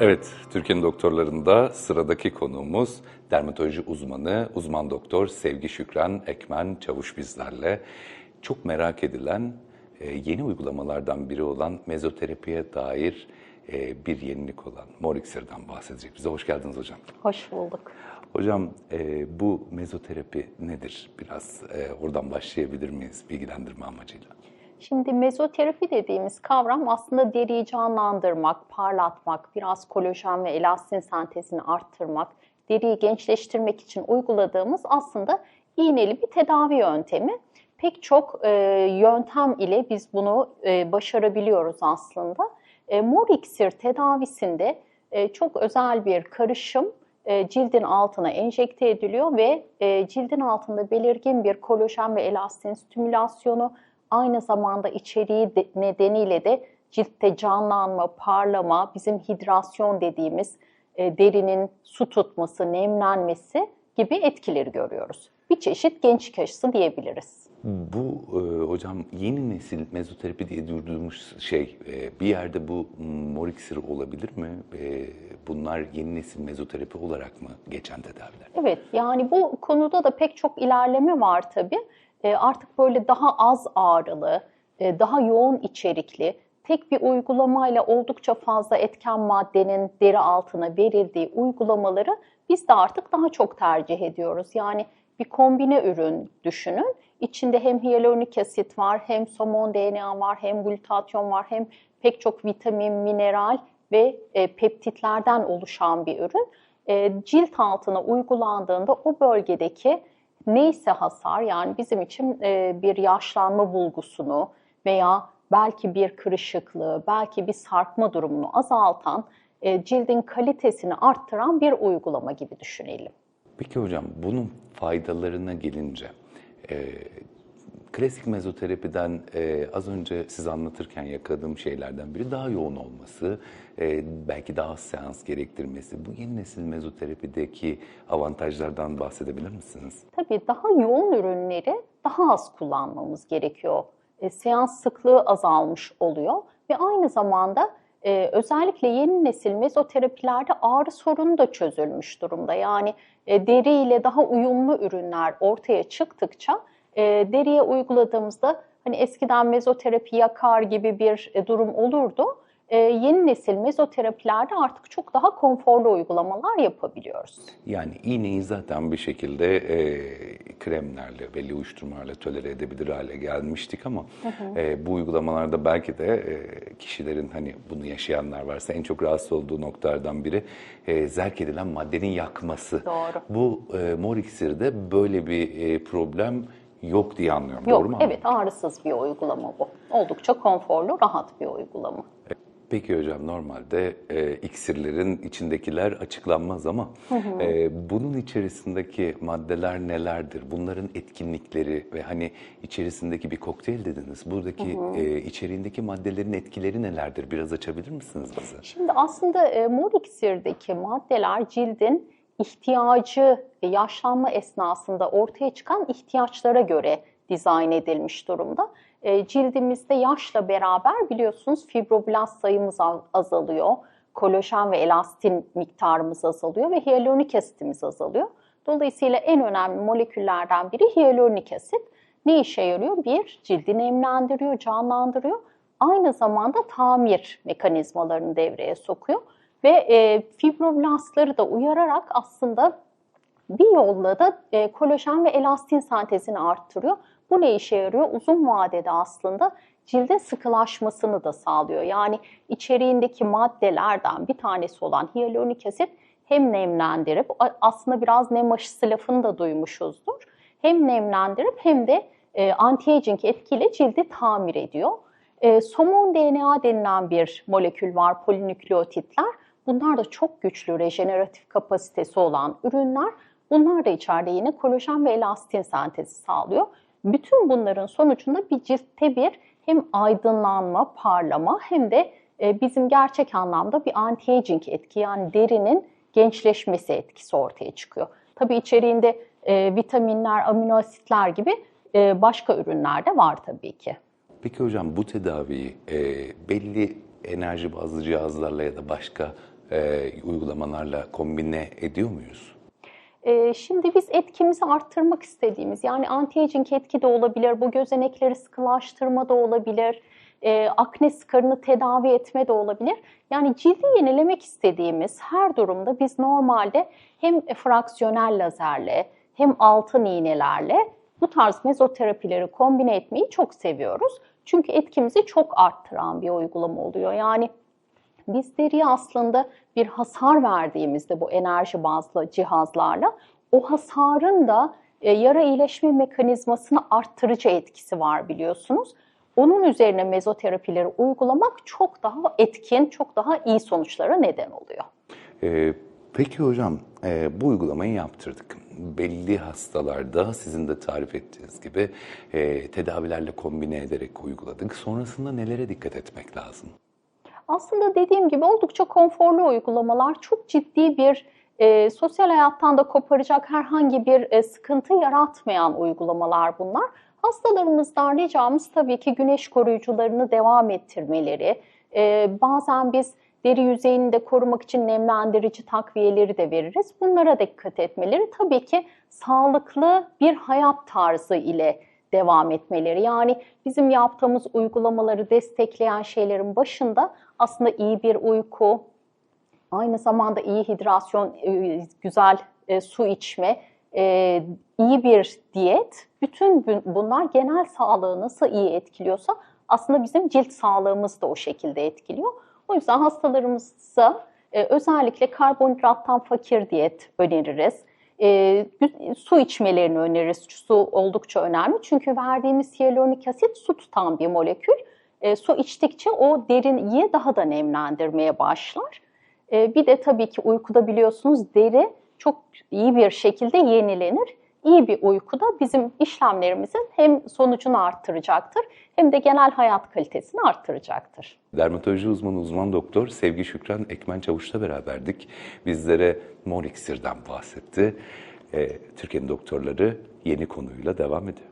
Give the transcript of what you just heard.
Evet, Türkiye'nin doktorlarında sıradaki konuğumuz dermatoloji uzmanı, uzman doktor Sevgi Şükran Ekmen Çavuş bizlerle. Çok merak edilen e, yeni uygulamalardan biri olan mezoterapiye dair e, bir yenilik olan Morixer'dan bahsedecek bize. Hoş geldiniz hocam. Hoş bulduk. Hocam e, bu mezoterapi nedir? Biraz oradan başlayabilir miyiz bilgilendirme amacıyla? Şimdi mezoterapi dediğimiz kavram aslında deriyi canlandırmak, parlatmak, biraz kolajen ve elastin sentezini arttırmak, deriyi gençleştirmek için uyguladığımız aslında iğneli bir tedavi yöntemi. Pek çok e, yöntem ile biz bunu e, başarabiliyoruz aslında. E, mor iksir tedavisinde e, çok özel bir karışım e, cildin altına enjekte ediliyor ve e, cildin altında belirgin bir kolajen ve elastin stimülasyonu, aynı zamanda içeriği de, nedeniyle de ciltte canlanma, parlama, bizim hidrasyon dediğimiz e, derinin su tutması, nemlenmesi gibi etkileri görüyoruz. Bir çeşit gençlik aşısı diyebiliriz. Bu e, hocam yeni nesil mezoterapi diye duyduğumuz şey e, bir yerde bu moriksir olabilir mi? E, bunlar yeni nesil mezoterapi olarak mı geçen tedaviler? Evet yani bu konuda da pek çok ilerleme var tabii. E, artık böyle daha az ağrılı, e, daha yoğun içerikli, tek bir uygulamayla oldukça fazla etken maddenin deri altına verildiği uygulamaları biz de artık daha çok tercih ediyoruz. Yani bir kombine ürün düşünün. İçinde hem hyaluronik asit var, hem somon DNA var, hem glutatyon var, hem pek çok vitamin, mineral ve e, peptitlerden oluşan bir ürün. Cilt altına uygulandığında o bölgedeki neyse hasar yani bizim için e, bir yaşlanma bulgusunu veya belki bir kırışıklığı, belki bir sarkma durumunu azaltan, e, cildin kalitesini arttıran bir uygulama gibi düşünelim. Peki hocam bunun faydalarına gelince e, klasik mezoterapiden e, az önce size anlatırken yakaladığım şeylerden biri daha yoğun olması, e, belki daha az seans gerektirmesi. Bu yeni nesil mezoterapideki avantajlardan bahsedebilir misiniz? Tabii daha yoğun ürünleri daha az kullanmamız gerekiyor. E, seans sıklığı azalmış oluyor ve aynı zamanda e, özellikle yeni nesil mezoterapilerde ağrı sorunu da çözülmüş durumda. Yani e, deri daha uyumlu ürünler ortaya çıktıkça e, deriye uyguladığımızda hani eskiden mezoterapi yakar gibi bir e, durum olurdu e, yeni nesil mezoterapilerde artık çok daha konforlu uygulamalar yapabiliyoruz. Yani iğneyi zaten bir şekilde e, kremlerle, belli uyuşturmalarla tolere edebilir hale gelmiştik ama hı hı. E, bu uygulamalarda belki de e, kişilerin hani bunu yaşayanlar varsa en çok rahatsız olduğu noktalardan biri e, zerk edilen maddenin yakması. Doğru. Bu e, mor iksirde böyle bir e, problem yok diye anlıyorum. Yok, Doğru mu? Evet, ağrısız bir uygulama bu. Oldukça konforlu, rahat bir uygulama. Peki hocam normalde e, iksirlerin içindekiler açıklanmaz ama hı hı. E, bunun içerisindeki maddeler nelerdir? Bunların etkinlikleri ve hani içerisindeki bir kokteyl dediniz. Buradaki hı hı. E, içeriğindeki maddelerin etkileri nelerdir? Biraz açabilir misiniz bize? Şimdi aslında e, mor iksirdeki maddeler cildin ihtiyacı yaşlanma esnasında ortaya çıkan ihtiyaçlara göre dizayn edilmiş durumda. E, cildimizde yaşla beraber biliyorsunuz fibroblast sayımız azalıyor. Kolajen ve elastin miktarımız azalıyor ve hyaluronik asitimiz azalıyor. Dolayısıyla en önemli moleküllerden biri hyaluronik asit. Ne işe yarıyor? Bir, cildi nemlendiriyor, canlandırıyor. Aynı zamanda tamir mekanizmalarını devreye sokuyor. Ve e, fibroblastları da uyararak aslında bir yolla da e, kolajen ve elastin sentezini arttırıyor. Bu ne işe yarıyor? Uzun vadede aslında cildin sıkılaşmasını da sağlıyor. Yani içeriğindeki maddelerden bir tanesi olan hyaluronik asit hem nemlendirip aslında biraz nem aşısı lafını da duymuşuzdur. Hem nemlendirip hem de e, anti-aging etkiyle cildi tamir ediyor. E, somon DNA denilen bir molekül var, polinükleotitler. Bunlar da çok güçlü rejeneratif kapasitesi olan ürünler. Bunlar da içeride yine kolajen ve elastin sentezi sağlıyor. Bütün bunların sonucunda bir ciltte bir hem aydınlanma, parlama hem de e, bizim gerçek anlamda bir anti-aging etki yani derinin gençleşmesi etkisi ortaya çıkıyor. Tabii içeriğinde e, vitaminler, amino asitler gibi e, başka ürünler de var tabii ki. Peki hocam bu tedaviyi belli enerji bazlı cihazlarla ya da başka e, uygulamalarla kombine ediyor muyuz? Ee, Şimdi biz etkimizi arttırmak istediğimiz yani anti-aging etki de olabilir, bu gözenekleri sıkılaştırma da olabilir, e, akne skarını tedavi etme de olabilir. Yani cildi yenilemek istediğimiz her durumda biz normalde hem fraksiyonel lazerle hem altın iğnelerle bu tarz mezoterapileri kombine etmeyi çok seviyoruz. Çünkü etkimizi çok arttıran bir uygulama oluyor. Yani biz deriye aslında bir hasar verdiğimizde bu enerji bazlı cihazlarla o hasarın da e, yara iyileşme mekanizmasını arttırıcı etkisi var biliyorsunuz. Onun üzerine mezoterapileri uygulamak çok daha etkin, çok daha iyi sonuçlara neden oluyor. E, peki hocam e, bu uygulamayı yaptırdık. Belli hastalarda sizin de tarif ettiğiniz gibi e, tedavilerle kombine ederek uyguladık. Sonrasında nelere dikkat etmek lazım? Aslında dediğim gibi oldukça konforlu uygulamalar, çok ciddi bir e, sosyal hayattan da koparacak herhangi bir e, sıkıntı yaratmayan uygulamalar bunlar. Hastalarımızdan ricamız tabii ki güneş koruyucularını devam ettirmeleri. E, bazen biz deri yüzeyini de korumak için nemlendirici takviyeleri de veririz. Bunlara dikkat etmeleri tabii ki sağlıklı bir hayat tarzı ile devam etmeleri. Yani bizim yaptığımız uygulamaları destekleyen şeylerin başında aslında iyi bir uyku, aynı zamanda iyi hidrasyon, e, güzel e, su içme, e, iyi bir diyet. Bütün bunlar genel sağlığı nasıl iyi etkiliyorsa aslında bizim cilt sağlığımız da o şekilde etkiliyor. O yüzden hastalarımıza özellikle karbonhidrattan fakir diyet öneririz. E, su içmelerini öneririz. Su oldukça önemli çünkü verdiğimiz hyaluronik asit su tutan bir molekül. E, su içtikçe o deriyi daha da nemlendirmeye başlar. E, bir de tabii ki uykuda biliyorsunuz deri çok iyi bir şekilde yenilenir. İyi bir uykuda bizim işlemlerimizin hem sonucunu arttıracaktır hem de genel hayat kalitesini arttıracaktır. Dermatoloji uzmanı uzman doktor Sevgi Şükran Ekmen Çavuş'la beraberdik. Bizlere mor iksirden bahsetti. Ee, Türkiye'nin doktorları yeni konuyla devam ediyor.